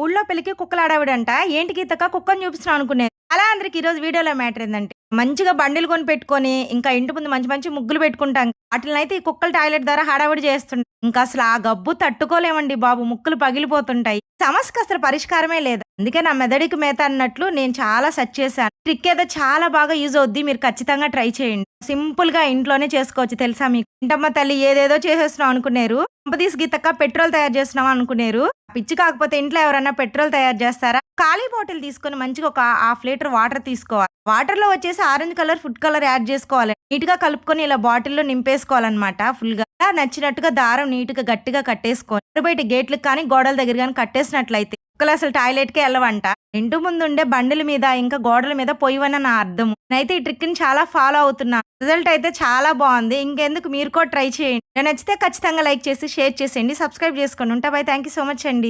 ఊళ్ళో పెళ్ళికి కుక్కలాడావిడంట. ఏంటి గీతక్క? కుక్కని చూపిస్తున్నాను అనుకునేది. అలా అందరికి ఈ రోజు వీడియోలో మ్యాటర్ ఏంటంటే మంచిగా బండిలు కొని పెట్టుకొని ఇంకా ఇంటి ముందు మంచి మంచి ముగ్గులు పెట్టుకుంటాం. వాటిని అయితే ఈ కుక్కల టాయిలెట్ ద్వారా హడావిడి చేస్తుంటాం. ఇంకా అసలు ఆ గబ్బు తట్టుకోలేమండి బాబు ముక్కులు పగిలిపోతుంటాయి. సమస్యకు అసలు పరిష్కారమే లేదు. అందుకే నా మెదడికి మేత అన్నట్లు నేను చాలా సెర్చ్ చేశాను. ట్రిక్ ఏదో చాలా బాగా యూజ్ అవుద్ది మీరు ఖచ్చితంగా ట్రై చేయండి. సింపుల్గా ఇంట్లోనే చేసుకోవచ్చు తెలుసా మీకు? ఇంటమ్మ తల్లి ఏదేదో చేసేస్తున్నాం అనుకునేరు. కంపదీస్ గీతక్క పెట్రోల్ తయారు చేస్తున్నాం అనుకునేరు. పిచ్చి కాకపోతే ఇంట్లో ఎవరైనా పెట్రోల్ తయారు చేస్తారా? ఖాళీ బాటిల్ తీసుకొని మంచిగా ఒక హాఫ్ లీటర్ వాటర్ తీసుకోవాలి. వాటర్లో వచ్చేసి orange colour food colour add చేసుకోవాలి. నీట్గా కలుపుకొని ఇలా బాటిల్లో నింపేసుకోవాలన్నమాట. ఫుల్గా నచ్చినట్టుగా దారం నీట్గా గట్టిగా కట్టేసుకోవాలి బయట గేట్లకు కానీ గోడల దగ్గర కానీ కట్టేసినట్లయితే కుక్కలు అసలు టాయిలెట్కి వెళ్ళవంట. ఇంటి ముందు ఉండే బండిల మీద ఇంకా గోడల మీద పోయివన్న నా అర్థం నేనైతే ఈ ట్రిక్ని చాలా ఫాలో అవుతున్నా. రిజల్ట్ అయితే చాలా బాగుంది. ఇంకెందుకు? మీరు కూడా ట్రై చేయండి. నేను నచ్చితే ఖచ్చితంగా లైక్ చేసి షేర్ చేసేయండి. సబ్స్క్రైబ్ చేసుకోండి. ఉంటా bye. Thank you so much అండి.